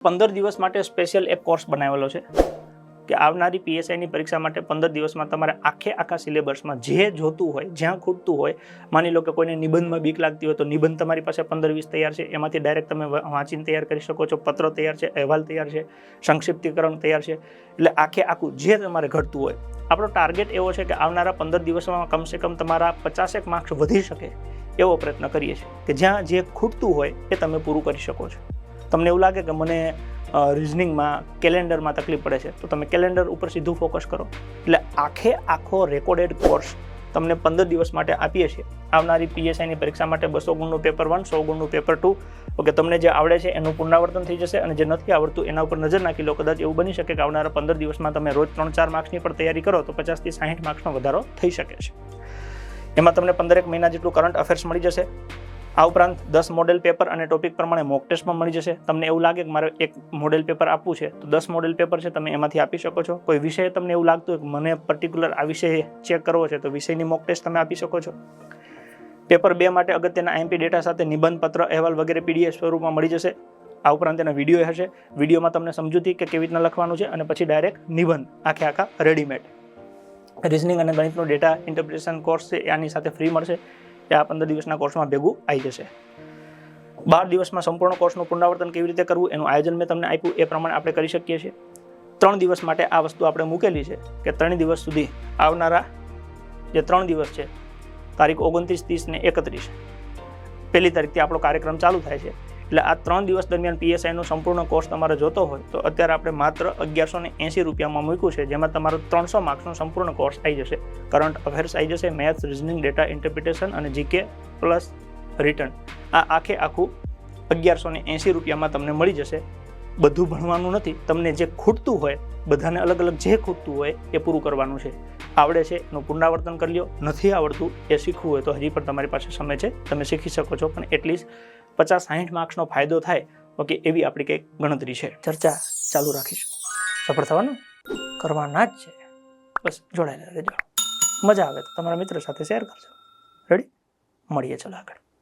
પંદર દિવસ માટે સ્પેશિયલ એક કોર્સ બનાવેલો છે કે આવનારી પીએસઆઈની પરીક્ષા માટે પંદર દિવસમાં તમારે આખે આખા સિલેબસમાં જે જોતું હોય, જ્યાં ખૂટતું હોય, માની લો કે કોઈને નિબંધમાં બીક લાગતી હોય તો નિબંધ તમારી પાસે પંદર વીસ તૈયાર છે, એમાંથી ડાયરેક્ટ તમે વાંચીને તૈયાર કરી શકો છો, પત્ર તૈયાર છે, અહેવાલ તૈયાર છે, સંક્ષિપ્તીકરણ તૈયાર છે, એટલે આખે આખું જે તમારે ઘટતું હોય. આપણો ટાર્ગેટ એવો છે કે આવનારા પંદર દિવસમાં કમસે કમ તમારા પચાસેક માર્ક્સ વધી શકે એવો પ્રયત્ન કરીએ છીએ કે જ્યાં જે ખૂટતું હોય એ તમે પૂરું કરી શકો છો. તમને એવું લાગે કે મને રિઝનિંગમાં કેલેન્ડરમાં તકલીફ પડે છે, તો તમે કેલેન્ડર ઉપર સીધું ફોકસ કરો. એટલે આખે આખો રેકોર્ડેડ કોર્સ તમને પંદર દિવસ માટે આપીએ છીએ. આવનારી પીએસઆઈની પરીક્ષા માટે બસો ગુણનું પેપર વન સો ગુણનું પેપર ટુ ઓકે, તમને જે આવડે છે એનું પુનરાવર્તન થઈ જશે અને જે નથી આવડતું એના ઉપર નજર નાખી લો. કદાચ એવું બની શકે કે આવનારા પંદર દિવસમાં તમે રોજ ત્રણ ચાર માર્ક્સની પણ તૈયારી કરો તો પચાસથી સાહીઠ માર્ક્સનો વધારો થઈ શકે છે. એમાં તમને પંદરેક મહિના જેટલું કરંટ અફેર્સ મળી જશે. આ ઉપરાંત દસ મોડેલ પેપર અને ટોપિક પ્રમાણે મોક ટેસ્ટમાં મળી જશે. તમને એવું લાગે કે મારે એક મોડેલ પેપર આપવું છે, તો દસ મોડેલ પેપર છે તમે એમાંથી આપી શકો છો. કોઈ વિષય તમને એવું લાગતું કે મને પર્ટિક્યુલર આ વિષય ચેક કરવો છે, તો વિષયની મોક ટેસ્ટ તમે આપી શકો છો. પેપર બે માટે અગત્યના આઈએમપી ડેટા સાથે નિબંધ પત્ર અહેવાલ વગેરે પીડીએફ સ્વરૂપમાં મળી જશે. આ ઉપરાંત એના વીડિયો હશે. વિડીયોમાં તમને સમજૂતી કે કેવી રીતના લખવાનું છે અને પછી ડાયરેક્ટ નિબંધ, આખે આખા રેડીમેડ રિઝનિંગ અને ગણિતનો ડેટા ઇન્ટરપ્રિટેશન કોર્સ છે, આની સાથે ફ્રી મળશે. એ આ પંદર દિવસના કોર્સમાં ભેગું આવી જશે. બાર દિવસમાં સંપૂર્ણ કોર્સનું પુનરાવર્તન કેવી રીતે કરવું એનું આયોજન મેં તમને આપ્યું, એ પ્રમાણે આપણે કરી શકીએ છીએ. ત્રણ દિવસ માટે આ વસ્તુ આપણે મૂકેલી છે કે ત્રણ દિવસ સુધી આવનારા જે ત્રણ દિવસ છે, તારીખ ઓગણત્રીસ, ત્રીસ ને એકત્રીસ, પહેલી તારીખથી આપણો કાર્યક્રમ ચાલુ થાય છે. એટલે આ ત્રણ દિવસ દરમિયાન પીએસઆઈનો સંપૂર્ણ કોર્સ તમારે જોતો હોય, તો અત્યારે આપણે માત્ર અગિયારસો ને એંસી રૂપિયામાં મૂક્યું છે, જેમાં તમારો ત્રણસો માર્ક્સનો સંપૂર્ણ કોર્સ આવી જશે. કરંટ અફેર્સ આવી જશે મેથ્સ રિઝનિંગ ડેટા ઇન્ટરપ્રિટેશન અને જીકે પ્લસ રિટર્ન આ આખે આખું અગિયારસો ને એંસી રૂપિયામાં તમને મળી જશે. બધું ભણવાનું નથી, તમને જે ખૂટતું હોય, બધાને અલગ અલગ જે ખૂટતું હોય, એ પૂરું કરવાનું છે. આવડે છે એનું પુનરાવર્તન કરી લ્યો, નથી આવડતું એ શીખવું હોય, તો હજી પણ તમારી પાસે સમય છે, તમે શીખી શકો છો, પણ એટલીસ્ટ પચાસ સાહીઠ માર્ક્સનો ફાયદો થાય, ઓકે, એવી આપણી કંઈક ગણતરી છે. ચર્ચા ચાલુ રાખીશું. સફળ થવાનું કરવાના જ છે. બસ, જોડાયેલા રહેજો. મજા આવે તો તમારા મિત્ર સાથે શેર કરજો. રેડી મળીએ ચલો આગળ.